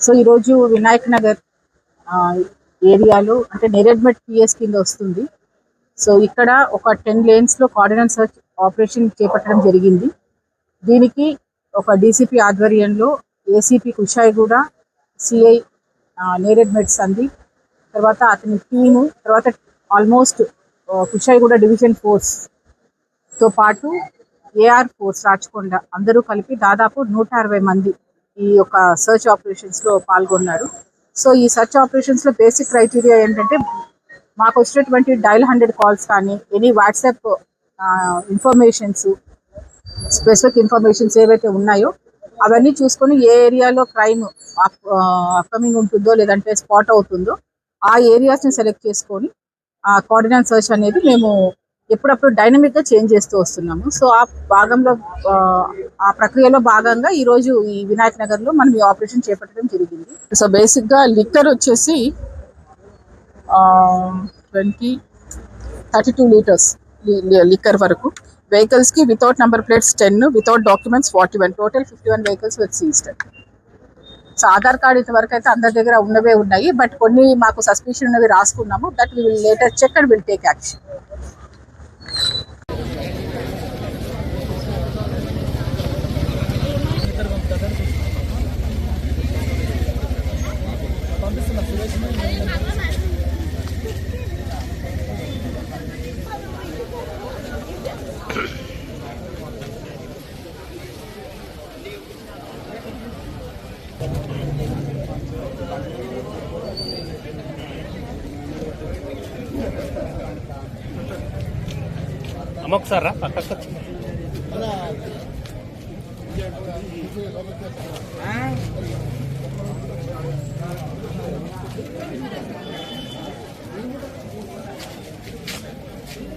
So ఈరోజు వినాయక్ నగర్ ఏరియాలో అంటే నేరెడ్మెట్ పిఎస్ కింద వస్తుంది. సో ఇక్కడ ఒక టెన్ లేన్స్లో కార్డినల్ సర్చ్ ఆపరేషన్ చేపట్టడం జరిగింది. దీనికి ఒక డీసీపీ ఆధ్వర్యంలో ఏసీపీ కుషాయిగూడ సిఐ నేరెడ్మెట్ సందీప్ తర్వాత అతని టీము తర్వాత ఆల్మోస్ట్ కుషాయిగూడ డివిజన్ ఫోర్స్తో పాటు ఏఆర్ ఫోర్స్ రాచకొండ అందరూ కలిపి దాదాపు నూట అరవై మంది ఈ యొక్క సర్చ్ ఆపరేషన్స్లో పాల్గొన్నారు. సో ఈ సర్చ్ ఆపరేషన్స్లో బేసిక్ క్రైటీరియా ఏంటంటే మాకు వచ్చినటువంటి డైల్ హండ్రెడ్ కాల్స్ కానీ any WhatsApp informations specific informations ఏవైతే ఉన్నాయో అవన్నీ చూసుకొని ఏ ఏరియాలో క్రైమ్ అప్కమింగ్ ఉంటుందో లేదంటే స్పాట్ అవుతుందో ఆ ఏరియాస్ని సెలెక్ట్ చేసుకొని ఆ కోఆర్డినేట్ సర్చ్ అనేది మేము ఎప్పుడప్పుడు డైనమిక్గా చేంజ్ చేస్తూ వస్తున్నాము. సో ఆ భాగంలో ఆ, ప్రక్రియలో భాగంగా ఈ రోజు ఈ వినాయక్ నగర్లో మనం ఈ ఆపరేషన్ చేపట్టడం జరిగింది. సో బేసిక్గా లిక్కర్ వచ్చేసి twenty thirty two liters liquor వరకు. వెహికల్స్కి without number plates ten without documents forty one total fifty one vehicles with seized so Aadhaar card ఇంతవరకు అయితే అందరి దగ్గర ఉన్నవే ఉన్నాయి. బట్ కొన్ని మాకు సస్పెన్షన్ ఉన్నవి రాసుకున్నాము. That will later check and will take action అమ్మ ఒకసారి రా పక్కకు వచ్చి